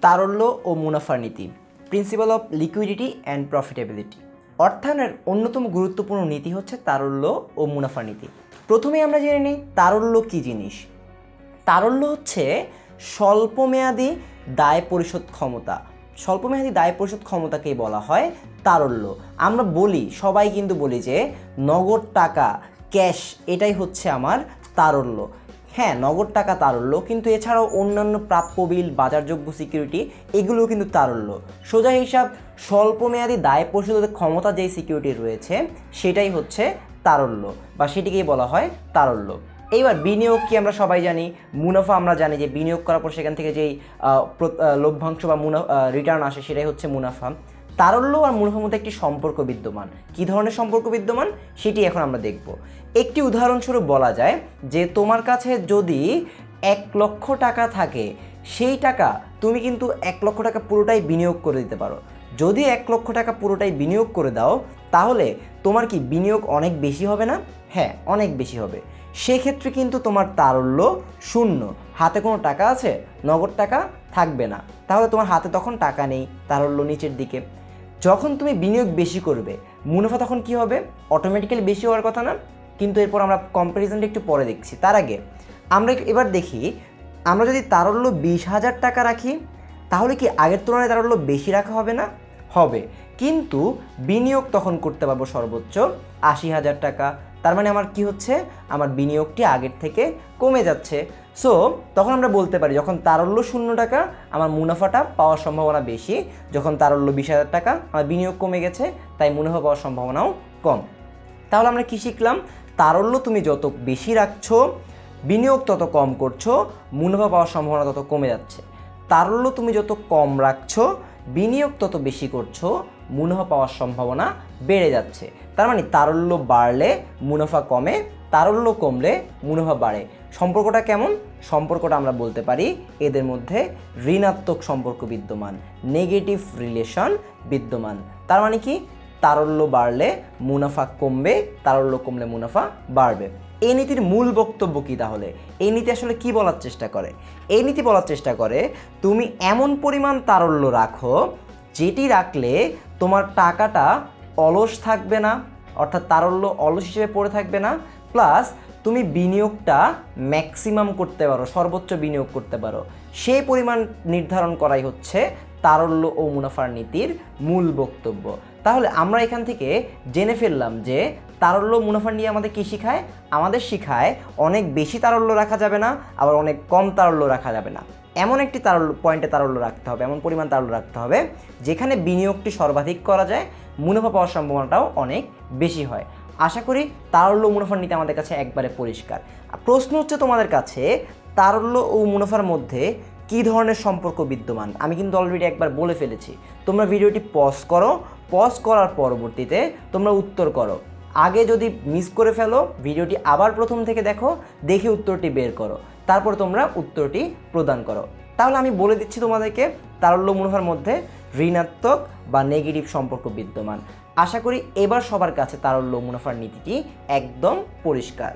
তারল্য ও মুনাফার নীতি principal of liquidity and profitability অর্থায়নের অন্যতম গুরুত্বপূর্ণ নীতি হচ্ছে তারল্য ও মুনাফা নীতি। প্রথমে আমরা জেনে নিই তারল্য কী জিনিস। তারল্য হচ্ছে স্বল্পমেয়াদী দায় পরিশোধ ক্ষমতা। স্বল্পমেয়াদী দায় পরিশোধ ক্ষমতাকেই বলা হয় তারল্য। আমরা বলি, সবাই কিন্তু বলি যে নগদ টাকা, ক্যাশ, এটাই হচ্ছে আমার তারল্য। হ্যাঁ নগদ টাকা তারল্য, কিন্তু এছাড়াও অন্যান্য প্রাপ্য বিল, বাজারযোগ্য সিকিউরিটি এগুলোও কিন্তু তারল্য। সোজা হিসাব স্বল্পমেয়াদী দায় পরিশোধের ক্ষমতা যেই সিকিউরিটি রয়েছে, সেটাই হচ্ছে তারল্য, বা সেটিকেই বলা হয় তারল্য। এইবার বিনিয়োগ কি আমরা সবাই জানি? মুনাফা আমরা জানি যে বিনিয়োগ করার পর সেখান থেকে যেই লভ্যাংশ বা মুনা রিটার্ন আসে সেটাই হচ্ছে মুনাফা। তারল্য আর মুনাফার মধ্যে একটি সম্পর্ক বিদ্যমান। কী ধরনের সম্পর্ক বিদ্যমান? সেটি এখন আমরা দেখব। একটি উদাহরণস্বরূপ বলা যায় যে, তোমার কাছে যদি এক লক্ষ টাকা থাকে, সেই টাকা তুমি কিন্তু এক লক্ষ টাকা পুরোটাই বিনিয়োগ করে দিতে পারো। যদি এক লক্ষ টাকা পুরোটাই বিনিয়োগ করে দাও, তাহলে তোমার কি বিনিয়োগ অনেক বেশি হবে না? হ্যাঁ অনেক বেশি হবে। সেক্ষেত্রে কিন্তু তোমার তারল্য শূন্য। হাতে কোনো টাকা আছে? নগদ টাকা থাকবে না। তাহলে তোমার হাতে তখন টাকা নেই, তারল্য নিচের দিকে। যখন তুমি বিনিয়োগ বেশি করবে, মুনাফা তখন কি হবে? অটোমেটিক্যালি বেশি হওয়ার কথা না, কিন্তু এরপর আমরা কম্প্যারিজনটা একটু পরে দেখছি। তার আগে, আমরা এবার দেখি, আমরা যদি তারল্য বিশ হাজার টাকা রাখি, তাহলে কি আগের তুলনায় তারল্য বেশি রাখা হবে না? হবে। কিন্তু বিনিয়োগ তখন করতে পারব সর্বোচ্চ আশি হাজার টাকা। তার মানে আমার কি হচ্ছে? আমার বিনিয়োগটি আগের থেকে কমে যাচ্ছে। সো তখন আমরা বলতে পারি, যখন তারল্য শূন্য টাকা, আমার মুনাফাটা পাওয়ার সম্ভাবনা বেশি। যখন তারল্য বিশ হাজার টাকা, আমার বিনিয়োগ কমে গেছে, তাই মুনাফা পাওয়ার সম্ভাবনাও কম। তাহলে আমরা কী শিখলাম? তারল্য তুমি যত বেশি রাখছো, বিনিয়োগ তত কম করছ, মুনাফা পাওয়ার সম্ভাবনা তত কমে যাচ্ছে। তারল্য তুমি যত কম রাখছো, বিনিয়োগ তত বেশি করছ, মুনাফা পাওয়ার সম্ভাবনা বেড়ে যাচ্ছে। তার মানে তারল্য বাড়লে মুনাফা কমে, তারল্য কমলে মুনাফা বাড়ে। সম্পর্কটা কেমন? সম্পর্কটা আমরা বলতে পারি এদের মধ্যে ঋণাত্মক সম্পর্ক বিদ্যমান নেগেটিভ রিলেশন বিদ্যমান। তার মানে কি? তারল্য বাড়লে মুনাফা কমবে, তারল্য কমলে মুনাফা বাড়বে। এই নীতির মূল বক্তব্য কি তাহলে? এই নীতি আসলে কি বলার চেষ্টা করে? এই নীতি বলার চেষ্টা করে, তুমি এমন পরিমাণ তারল্য রাখো, যেটি রাখলে তোমার টাকাটা অলস থাকবে না, অর্থাৎ তারল্য অলস হিসেবে পড়ে থাকবে না প্লাস তুমি বিনিয়োগটা ম্যাক্সিমাম করতে পারো, সর্বোচ্চ বিনিয়োগ করতে পারো। সেই পরিমাণ নির্ধারণ করাই হচ্ছে তারল্য ও মুনাফার নীতির মূল বক্তব্য। তাহলে আমরা এখান থেকে জেনে ফেললাম যে তারল্য মুনাফা নিয়ে আমাদের কী শিখায়? আমাদের শিখায় অনেক বেশি তারল্য রাখা যাবে না, আবার অনেক কম তারল্য রাখা যাবে না। এমন একটি তারল্য পয়েন্টে তারল্য রাখতে হবে, এমন পরিমাণ তারল্য রাখতে হবে, যেখানে বিনিয়োগটি সর্বাধিক করা যায়, মুনাফা পাওয়ার সম্ভাবনাটাও অনেক বেশি হয়। আশা করি তারল্য মুনাফার নীতি আমাদের কাছে একবারে পরিষ্কার। প্রশ্ন হচ্ছে তোমাদের কাছে, তারল্য ও মুনাফার মধ্যে কী ধরনের সম্পর্ক বিদ্যমান? আমি কিন্তু অলরেডি একবার বলে ফেলেছি। তোমরা ভিডিওটি পজ করো পজ করার পরবর্তীতে তোমরা উত্তর করো। আগে যদি মিস করে ফেলো, ভিডিওটি আবার প্রথম থেকে দেখো, দেখে উত্তরটি বের করো। তারপর তোমরা উত্তরটি প্রদান করো। তাহলে আমি বলে দিচ্ছি তোমাদেরকে, তারল্য মুনাফার মধ্যে ঋণাত্মক বা নেগেটিভ সম্পর্ক বিদ্যমান। আশা করি এবার সবার কাছে তারল্য মুনাফার নীতিটি একদম পরিষ্কার।